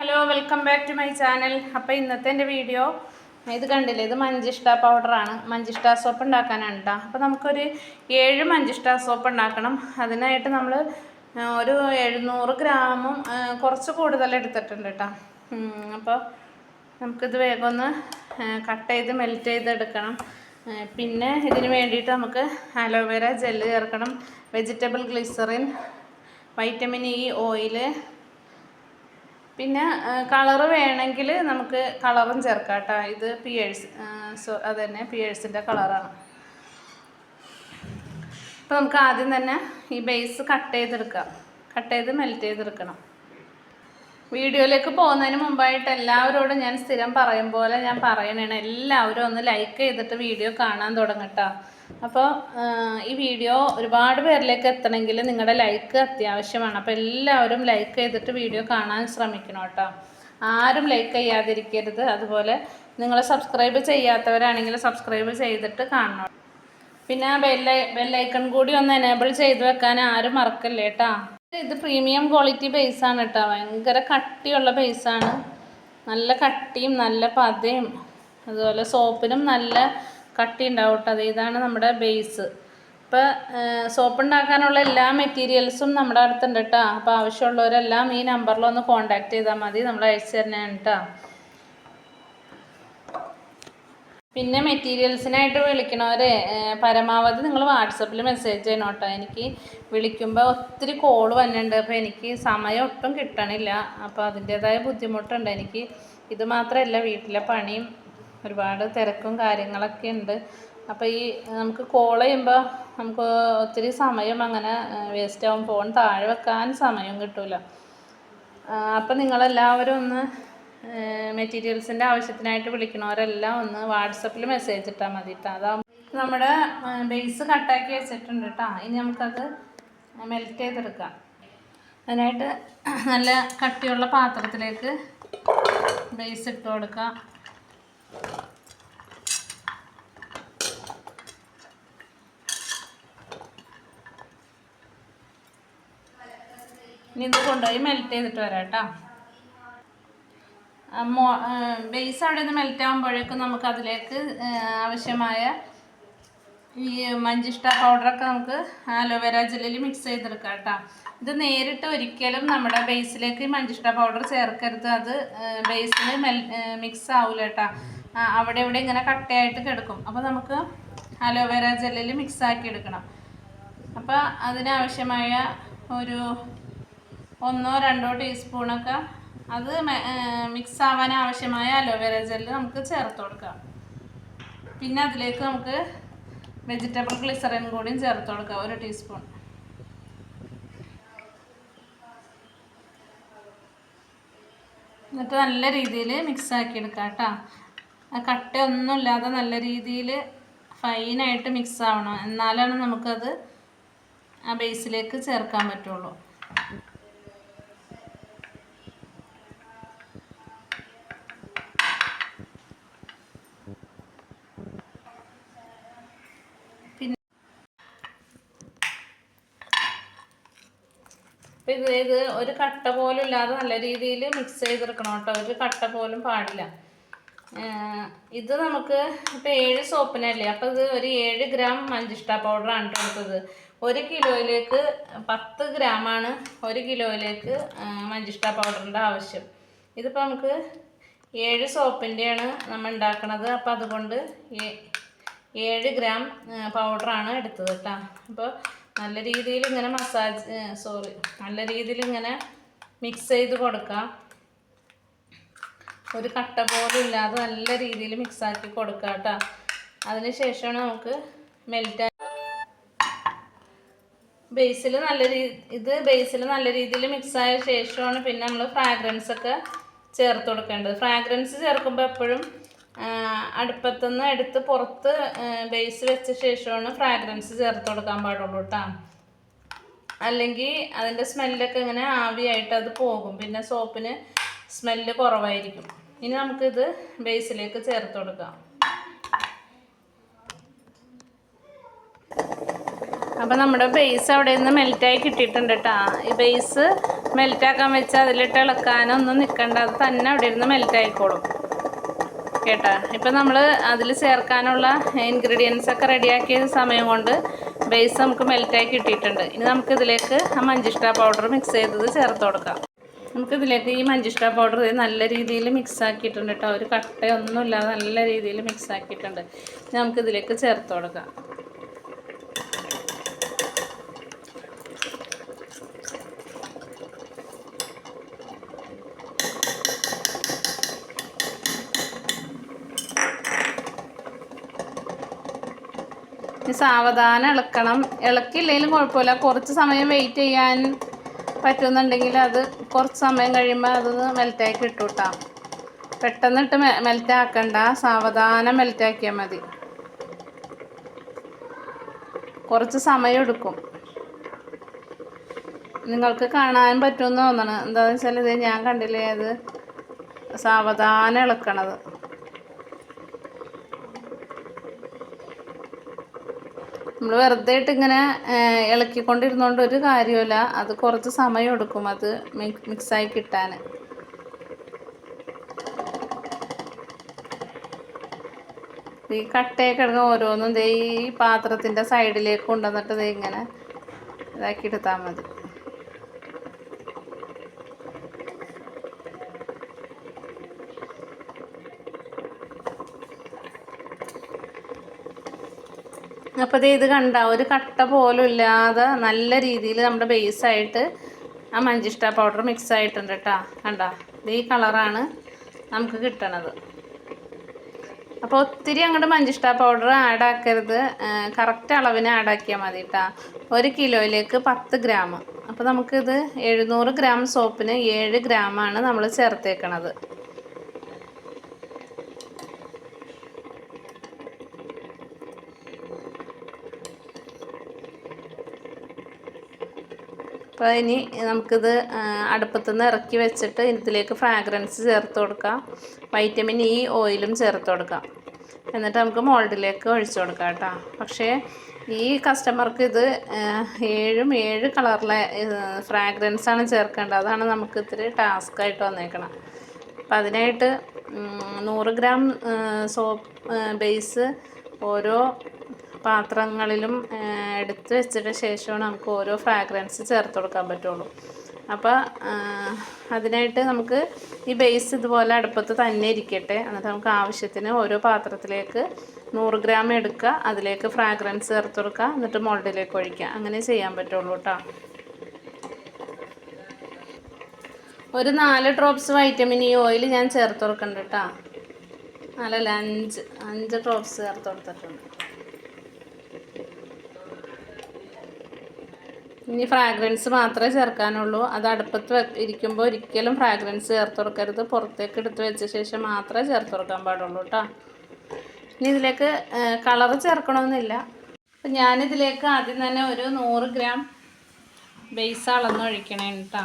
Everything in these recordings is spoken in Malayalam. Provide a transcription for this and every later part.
Hello welcome back to my channel അപ്പോൾ ഇന്നത്തെ എന്റെ വീഡിയോ ഇത് കണ്ടില്ലേ? ഇത് മഞ്ചിഷ്ട പൗഡറാണ് മഞ്ചിഷ്ട സോപ്പ് ഉണ്ടാക്കാനാണ് കേട്ടോ അപ്പോൾ നമുക്കൊരു ഏഴ് മഞ്ചിഷ്ട സോപ്പ് ഉണ്ടാക്കണം. അതിനായിട്ട് നമ്മൾ ഒരു എഴുന്നൂറ് ഗ്രാമും കുറച്ച് കൂടുതൽ എടുത്തിട്ടുണ്ട് കേട്ടോ അപ്പോൾ നമുക്കിത് വേഗം ഒന്ന് കട്ട് ചെയ്ത് മെൽറ്റ് ചെയ്തെടുക്കണം പിന്നെ ഇതിന് വേണ്ടിയിട്ട് നമുക്ക് അലോവേര ജെല്ല് ചേർക്കണം. Vegetable glycerin vitamin E oil പിന്നെ കളറ് വേണമെങ്കിൽ നമുക്ക് കളറും ചേർക്കാം കേട്ടോ ഇത് പിയേഴ്സ് സോ അത് തന്നെ പിയേഴ്സിന്റെ കളറാണ് അപ്പോൾ നമുക്ക് ആദ്യം തന്നെ ഈ ബേസ് കട്ട് ചെയ്തെടുക്കാം. കട്ട് ചെയ്ത് മെൽറ്റ് ചെയ്തെടുക്കണം. വീഡിയോയിലേക്ക് പോകുന്നതിന് മുമ്പായിട്ട് എല്ലാവരോടും ഞാൻ സ്ഥിരം പറയും പോലെ ഞാൻ പറയണേ എല്ലാവരും ഒന്ന് ലൈക്ക് ചെയ്തിട്ട് വീഡിയോ കാണാൻ തുടങ്ങട്ടോ. അപ്പോൾ ഈ വീഡിയോ ഒരുപാട് പേരിലേക്ക് എത്തണമെങ്കിൽ നിങ്ങളുടെ ലൈക്ക് അത്യാവശ്യമാണ്. അപ്പോൾ എല്ലാവരും ലൈക്ക് ചെയ്തിട്ട് വീഡിയോ കാണാൻ ശ്രമിക്കണം കേട്ടോ. ആരും ലൈക്ക് ചെയ്യാതിരിക്കരുത്. അതുപോലെ നിങ്ങൾ സബ്സ്ക്രൈബ് ചെയ്യാത്തവരാണെങ്കിൽ സബ്സ്ക്രൈബ് ചെയ്തിട്ട് കാണണം. പിന്നെ ബെല്ല ബെല്ലൈക്കൺ കൂടി ഒന്ന് എനേബിൾ ചെയ്ത് വെക്കാൻ ആരും മറക്കല്ലേ കേട്ടാ. ഇത് പ്രീമിയം ക്വാളിറ്റി ബേസാണ് കേട്ടോ. ഭയങ്കര കട്ടിയുള്ള ബേസാണ് നല്ല കട്ടിയും നല്ല പതയും. അതുപോലെ സോപ്പിനും നല്ല കട്ടി ഉണ്ടാവും കേട്ടോ ഇതാണ് നമ്മുടെ ബേസ് ഇപ്പോൾ സോപ്പ് ഉണ്ടാക്കാനുള്ള എല്ലാ മെറ്റീരിയൽസും നമ്മുടെ അടുത്തുണ്ട് കേട്ടോ അപ്പോൾ ആവശ്യമുള്ളവരെല്ലാം ഈ നമ്പറിലൊന്ന് കോൺടാക്ട് ചെയ്താൽ മതി. നമ്മൾ അയച്ചു തരുന്നതാണ് കേട്ടോ പിന്നെ മെറ്റീരിയൽസിനായിട്ട് വിളിക്കണവരെ പരമാവധി നിങ്ങൾ വാട്സപ്പിൽ മെസ്സേജ് ചെയ്യണം കേട്ടോ എനിക്ക് വിളിക്കുമ്പോൾ ഒത്തിരി കോൾ വന്നിട്ടുണ്ട്. അപ്പോൾ എനിക്ക് സമയം ഒട്ടും കിട്ടണില്ല. അപ്പോൾ അതിന്റേതായ ബുദ്ധിമുട്ടുണ്ട്. എനിക്ക് ഇത് മാത്രമല്ല വീട്ടിലെ പണിയും ഒരുപാട് തിരക്കും കാര്യങ്ങളൊക്കെ ഉണ്ട്. അപ്പോൾ ഈ നമുക്ക് കോൾ ചെയ്യുമ്പോൾ നമുക്ക് ഒത്തിരി സമയം അങ്ങനെ വേസ്റ്റ് ആവും. ഫോൺ താഴെ വെക്കാൻ സമയം കിട്ടൂല. അപ്പം നിങ്ങളെല്ലാവരും ഒന്ന് മെറ്റീരിയൽസിന്റെ ആവശ്യത്തിനായിട്ട് വിളിക്കണവരെല്ലാം ഒന്ന് വാട്സപ്പിൽ മെസ്സേജ് ഇട്ടാൽ മതി കേട്ടോ അതാകുമ്പോൾ നമ്മുടെ ബേസ് കട്ടാക്കി വെച്ചിട്ടുണ്ട് കേട്ടോ ഇനി നമുക്കത് മെൽറ്റ് ചെയ്തെടുക്കാം. അതിനായിട്ട് നല്ല കട്ടിയുള്ള പാത്രത്തിലേക്ക് ബേസ് ഇട്ട് കൊടുക്കാം. ഇനി ഇത് കൊണ്ടുപോയി മെൽറ്റ് ചെയ്തിട്ട് വരാം കേട്ടോ. ബേസ് അവിടെ നിന്ന് മെൽറ്റ് ആകുമ്പോഴേക്കും നമുക്ക് അതിലേക്ക് ആവശ്യമായ ഈ മഞ്ചിഷ്ട പൗഡറൊക്കെ നമുക്ക് അലോവേര ജെല്ലിൽ മിക്സ് ചെയ്തെടുക്കാം കേട്ടോ. ഇത് നേരിട്ട് ഒരിക്കലും നമ്മുടെ ബേസിലേക്ക് മഞ്ചിഷ്ട പൗഡർ ചേർക്കരുത്. അത് ബേസിൽ മെൽ മിക്സ് ആവില്ല കേട്ടോ. അവിടെ ഇവിടെ ഇങ്ങനെ കട്ടയായിട്ട് കിടക്കും. അപ്പോൾ നമുക്ക് അലോവേര ജെല്ലിൽ മിക്സ് ആക്കി എടുക്കണം അപ്പോൾ അതിനാവശ്യമായ ഒരു ഒന്നോ രണ്ടോ ടീസ്പൂണൊക്കെ അത് മിക്സ് ആവാൻ ആവശ്യമായ അലോവേര ജെല്ല് നമുക്ക് ചേർത്ത് കൊടുക്കാം. പിന്നെ അതിലേക്ക് നമുക്ക് വെജിറ്റബിൾ ഗ്ലിസറിൻ കൂടി ചേർത്ത് കൊടുക്കുക ഒരു ടീസ്പൂൺ. എന്നിട്ട് നല്ല രീതിയിൽ മിക്സ് ആക്കി എടുക്കാം കേട്ടോ. കട്ടയൊന്നും ഇല്ലാതെ നല്ല രീതിയിൽ ഫൈനായിട്ട് മിക്സ് ആവണം. എന്നാലാണ് നമുക്കത് ആ ബേസിലേക്ക് ചേർക്കാൻ പറ്റുള്ളൂ. ഇത് ഒരു കട്ട പോലും ഇല്ലാതെ നല്ല രീതിയിൽ മിക്സ് ചെയ്തെടുക്കണം കേട്ടോ. ഒരു കട്ട പോലും പാടില്ല. ഇത് നമുക്ക് ഇപ്പം ഏഴ് സോപ്പിനല്ലേ? അപ്പോൾ ഇത് ഒരു ഏഴ് ഗ്രാം മഞ്ചിഷ്ട പൗഡറാണ് എടുത്തത്. ഒരു കിലോയിലേക്ക് പത്ത് ഗ്രാമാണ് ഒരു കിലോയിലേക്ക് മഞ്ചിഷ്ട പൗഡറിന്റെ ആവശ്യം. ഇതിപ്പോൾ നമുക്ക് ഏഴ് സോപ്പിന്റെയാണ് നമ്മൾ ഉണ്ടാക്കണത് അപ്പോൾ അതുകൊണ്ട് ഏഴ് ഗ്രാം പൗഡറാണ് എടുത്തത് കേട്ടോ അപ്പോൾ നല്ല രീതിയിൽ ഇങ്ങനെ മസാജ് സോറി നല്ല രീതിയിൽ ഇങ്ങനെ മിക്സ് ചെയ്ത് കൊടുക്കാം. ഒരു കട്ട പോലും ഇല്ലാതെ നല്ല രീതിയിൽ മിക്സാക്കി കൊടുക്കാം കേട്ടോ. അതിന് ശേഷമാണ് നമുക്ക് മെൽറ്റ് ബേസിൽ നല്ല രീതി ഇത് ബേസിൽ നല്ല രീതിയിൽ മിക്സ് ആയ ശേഷമാണ് പിന്നെ നമ്മൾ ഫ്രാഗ്രൻസ് ഒക്കെ ചേർത്ത് കൊടുക്കേണ്ടത്. ഫ്രാഗ്രൻസ് ചേർക്കുമ്പോൾ എപ്പോഴും അടുപ്പത്തുനിന്ന് എടുത്ത് പുറത്ത് ബേസ് വെച്ച ശേഷമാണ് ഫ്രാഗ്രൻസ് ചേർത്ത് കൊടുക്കാൻ പാടുള്ളൂ കേട്ടോ അല്ലെങ്കിൽ അതിന്റെ സ്മെല്ലൊക്കെ ഇങ്ങനെ ആവിയായിട്ട് അത് പോകും. പിന്നെ സോപ്പിന് സ്മെല്ല് കുറവായിരിക്കും. ഇനി നമുക്കിത് ബേസിലേക്ക് ചേർത്ത് കൊടുക്കാം. അപ്പോൾ നമ്മുടെ ബേസ് അവിടെ നിന്ന് മെൽറ്റായി കിട്ടിയിട്ടുണ്ട് കേട്ടോ ഈ ബേസ് മെൽറ്റാക്കാൻ വെച്ചാൽ അതിലിട്ട് ഇളക്കാനൊന്നും നിൽക്കണ്ട അത് തന്നെ അവിടെ ഇരുന്ന് മെൽറ്റ് കേട്ടാ ഇപ്പം നമ്മൾ അതിൽ ചേർക്കാനുള്ള ഇൻഗ്രീഡിയൻസ് ഒക്കെ റെഡിയാക്കിയ സമയം കൊണ്ട് ബേസ് നമുക്ക് മെൽറ്റായി കിട്ടിയിട്ടുണ്ട്. ഇനി നമുക്ക് ഇതിലേക്ക് ആ മഞ്ചിഷ്ട പൗഡർ മിക്സ് ചെയ്തത് ചേർത്ത് കൊടുക്കാം. നമുക്ക് ഇതിലേക്ക് ഈ മഞ്ചിഷ്ട പൗഡർ നല്ല രീതിയിൽ മിക്സ് ആക്കിയിട്ടുണ്ട് കേട്ടോ ഒരു കട്ടയൊന്നുമില്ലാതെ നല്ല രീതിയിൽ മിക്സ് ആക്കിയിട്ടുണ്ട്. നമുക്ക് ഇതിലേക്ക് ചേർത്ത് കൊടുക്കാം. സാവധാനം ഇളക്കണം. ഇളക്കില്ലെങ്കിലും കുഴപ്പമില്ല. കുറച്ച് സമയം വെയിറ്റ് ചെയ്യാൻ പറ്റുന്നുണ്ടെങ്കിൽ അത് കുറച്ച് സമയം കഴിയുമ്പോൾ അതൊന്ന് മെൽറ്റായി കിട്ടും കേട്ടോ പെട്ടെന്നിട്ട് മെൽറ്റ് ആക്കണ്ട. സാവധാനം മെൽറ്റാക്കിയാൽ മതി. കുറച്ച് സമയം എടുക്കും. നിങ്ങൾക്ക് കാണാൻ പറ്റുമെന്ന് തോന്നണം. എന്താണെന്ന് വെച്ചാൽ ഇത് ഞാൻ കണ്ടില്ലേ അത് സാവധാനം ഇളക്കണത്. നമ്മൾ വെറുതെ ഇട്ട് ഇങ്ങനെ ഇളക്കിക്കൊണ്ടിരുന്നോണ്ട് ഒരു കാര്യമില്ല അത് കുറച്ച് സമയം എടുക്കും അത് മിക് മിക്സായി കിട്ടാൻ ഈ കട്ടയൊക്കെ ഇടുന്ന ഓരോന്നും ദേ ഈ പാത്രത്തിന്റെ സൈഡിലേക്ക് കൊണ്ടുവന്നിട്ട് ദേ ഇങ്ങനെ ഇതാക്കി എടുത്താൽ മതി. അപ്പോൾ ഇത് കണ്ട ഒരു കട്ട പോലും ഇല്ലാതെ നല്ല രീതിയിൽ നമ്മുടെ ബേസായിട്ട് ആ മഞ്ചിഷ്ട പൗഡർ മിക്സ് ആയിട്ടുണ്ട് കേട്ടോ കണ്ട ഈ കളറാണ് നമുക്ക് കിട്ടണത്. അപ്പോൾ ഒത്തിരി അങ്ങോട്ട് മഞ്ചിഷ്ട പൗഡർ ആഡ് ആക്കരുത്. കറക്റ്റ് അളവിന് ആഡ് ആക്കിയാൽ മതി കേട്ടോ ഒരു കിലോയിലേക്ക് പത്ത് ഗ്രാം. അപ്പോൾ നമുക്കിത് എഴുന്നൂറ് ഗ്രാം സോപ്പിന് ഏഴ് ഗ്രാമാണ് നമ്മൾ ചേർത്തേക്കണത്. അപ്പോൾ ഇനി നമുക്കിത് അടുപ്പത്തു നിന്ന് ഇറക്കി വെച്ചിട്ട് ഇതിലേക്ക് ഫ്രാഗ്രൻസ് ചേർത്ത് കൊടുക്കാം. വൈറ്റമിൻ ഇ ഓയിലും ചേർത്ത് കൊടുക്കാം. എന്നിട്ട് നമുക്ക് മോൾഡിലേക്ക് ഒഴിച്ചു കൊടുക്കാം കേട്ടോ. പക്ഷേ ഈ കസ്റ്റമർക്ക് ഇത് ഏഴും ഏഴ് കളറിലെ ഫ്രാഗ്രൻസ് ആണ് ചേർക്കേണ്ടത്. അതാണ് നമുക്ക് ഇത്തിരി ടാസ്ക് ആയിട്ട് വന്നേക്കണം അപ്പം അതിനായിട്ട് നൂറ് ഗ്രാം സോപ്പ് ബേസ് ഓരോ പാത്രങ്ങളിലും എടുത്ത് വെച്ചിട്ട് ശേഷമാണ് നമുക്ക് ഓരോ ഫ്രാഗ്രൻസ് ചേർത്ത് കൊടുക്കാൻ പറ്റുള്ളൂ. അപ്പോൾ അതിനായിട്ട് നമുക്ക് ഈ ബേസ് ഇതുപോലെ അടുപ്പത്ത് തന്നെ ഇരിക്കട്ടെ. എന്നിട്ട് നമുക്ക് ആവശ്യത്തിന് ഓരോ പാത്രത്തിലേക്ക് നൂറ് ഗ്രാം എടുക്കുക. അതിലേക്ക് ഫ്രാഗ്രൻസ് ചേർത്ത് കൊടുക്കുക. എന്നിട്ട് മോൾഡിലേക്ക് ഒഴിക്കുക. അങ്ങനെ ചെയ്യാൻ പറ്റുള്ളൂ കേട്ടോ ഒരു നാല് ഡ്രോപ്സ് വൈറ്റമിൻ ഇ ഓയിൽ ഞാൻ ചേർത്ത് കൊടുക്കുന്നുണ്ട് കേട്ടോ നാലല്ല അഞ്ച് അഞ്ച് ഡ്രോപ്സ് ചേർത്ത് കൊടുത്തിട്ടുണ്ട്. ഇനി ഫ്രാഗ്രൻസ് മാത്രമേ ചേർക്കാനുള്ളൂ. അത് അടുപ്പത്ത് ഇരിക്കുമ്പോൾ ഒരിക്കലും ഫ്രാഗ്രൻസ് ചേർത്ത് കൊടുക്കരുത്. പുറത്തേക്ക് എടുത്ത് വെച്ച ശേഷം മാത്രമേ ചേർത്ത് കൊടുക്കാൻ പാടുള്ളൂ കേട്ടോ ഇനി ഇതിലേക്ക് കളർ ചേർക്കണമെന്നില്ല അപ്പം ഞാനിതിലേക്ക് ആദ്യം തന്നെ ഒരു നൂറ് ഗ്രാം ബേസ് അളന്ന് ഒഴിക്കണേ കേട്ടോ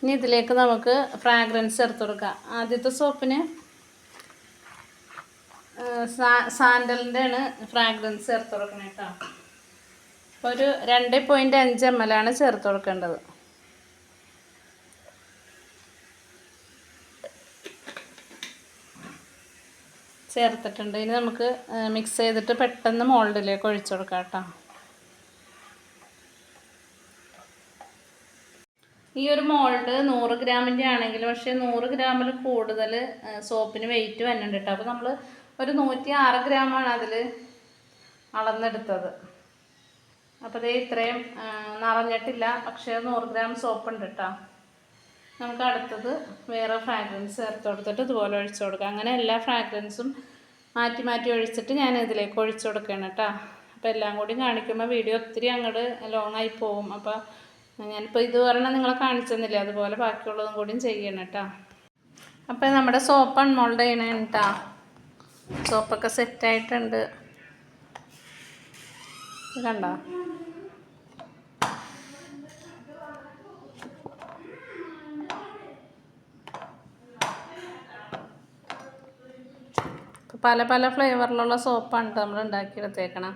ഇനി ഇതിലേക്ക് നമുക്ക് ഫ്രാഗ്രൻസ് ചേർത്ത് കൊടുക്കാം. ആദ്യത്തെ സോപ്പിന് സാൻഡലിന്റെ ആണ് ഫ്രാഗ്രൻസ് ചേർത്ത് കൊടുക്കണം കേട്ടോ. അപ്പോൾ ഒരു രണ്ട് പോയിന്റ് അഞ്ച് എം എൽ ആണ് ചേർത്ത് കൊടുക്കേണ്ടത്. ചേർത്തിട്ടുണ്ട്. ഇനി നമുക്ക് മിക്സ് ചെയ്തിട്ട് പെട്ടെന്ന് മോൾഡിലേക്ക് ഒഴിച്ചു കൊടുക്കാം കേട്ടോ. ഈ ഒരു മോൾഡ് നൂറ് ഗ്രാമിന്റെ ആണെങ്കിൽ പക്ഷേ നൂറ് ഗ്രാമിൽ കൂടുതൽ സോപ്പിന് വെയിറ്റ് വരുന്നുണ്ട് കേട്ടോ അപ്പോൾ നമ്മൾ ഒരു നൂറ്റി ആറ് ഗ്രാമാണ് അതിൽ അളന്നെടുത്തത്. അപ്പോൾ ദേ ഇത്രയും നിറഞ്ഞിട്ടില്ല. പക്ഷേ നൂറ് ഗ്രാം സോപ്പ് ഉണ്ട് കേട്ടോ നമുക്ക് അടുത്തത് വേറെ ഫ്രാഗ്രൻസ് ചേർത്ത് കൊടുത്തിട്ട് ഇതുപോലെ ഒഴിച്ചു കൊടുക്കാം. അങ്ങനെ എല്ലാ ഫ്രാഗ്രൻസും മാറ്റി മാറ്റി ഒഴിച്ചിട്ട് ഞാൻ ഇതിലേക്ക് ഒഴിച്ചു കൊടുക്കുകയാണ് കേട്ടോ അപ്പോൾ എല്ലാം കൂടി കാണിക്കുമ്പോൾ വീഡിയോ ഒത്തിരി അങ്ങോട്ട് ലോങ്ങായി പോവും. അപ്പോൾ ഞാനിപ്പോൾ ഇത് പറഞ്ഞാൽ നിങ്ങളെ കാണിച്ചെന്നില്ല അതുപോലെ ബാക്കിയുള്ളതും കൂടിയും ചെയ്യണം കേട്ടോ. അപ്പോൾ നമ്മുടെ സോപ്പ് അൺമോൾഡ് ചെയ്യണം കേട്ടോ സോപ്പൊക്കെ സെറ്റായിട്ടുണ്ട് കണ്ടോ? പല പല ഫ്ലേവറിലുള്ള സോപ്പാണ് നമ്മൾ ഉണ്ടാക്കിയെടുത്തേക്കണം.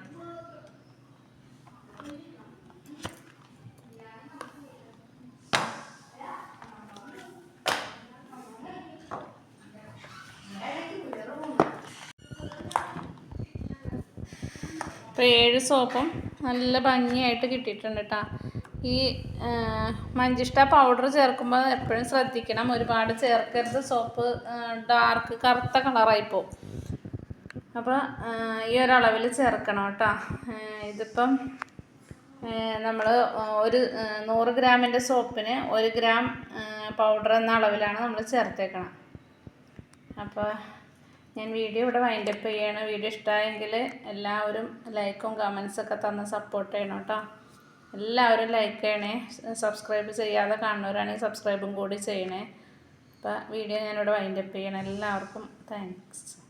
ഏഴ് സോപ്പും നല്ല ഭംഗിയായിട്ട് കിട്ടിയിട്ടുണ്ട് കേട്ടോ ഈ മഞ്ചിഷ്ട പൗഡർ ചേർക്കുമ്പോൾ എപ്പോഴും ശ്രദ്ധിക്കണം. ഒരുപാട് ചേർക്കരുത്. സോപ്പ് ഡാർക്ക് കറുത്ത കളറായി പോകും അപ്പോൾ ഈ ഒരളവിൽ ചേർക്കണം കേട്ടോ ഇതിപ്പം നമ്മൾ ഒരു നൂറ് ഗ്രാമിന്റെ സോപ്പിന് ഒരു ഗ്രാം പൗഡർ എന്ന അളവിലാണ് നമ്മൾ ചേർത്തേക്കണം അപ്പോൾ ഞാൻ വീഡിയോ ഇവിടെ വൈൻഡപ്പ് ചെയ്യണം. വീഡിയോ ഇഷ്ടമായെങ്കിൽ എല്ലാവരും ലൈക്കും കമൻസൊക്കെ തന്ന് സപ്പോർട്ട് ചെയ്യണം കേട്ടോ എല്ലാവരും ലൈക്ക് ചെയ്യണേ. സബ്സ്ക്രൈബ് ചെയ്യാതെ കാണുന്നവരാണെങ്കിൽ സബ്സ്ക്രൈബും കൂടി ചെയ്യണേ. അപ്പോൾ വീഡിയോ ഞാനിവിടെ വൈൻഡപ്പ് ചെയ്യണം. എല്ലാവർക്കും താങ്ക്സ്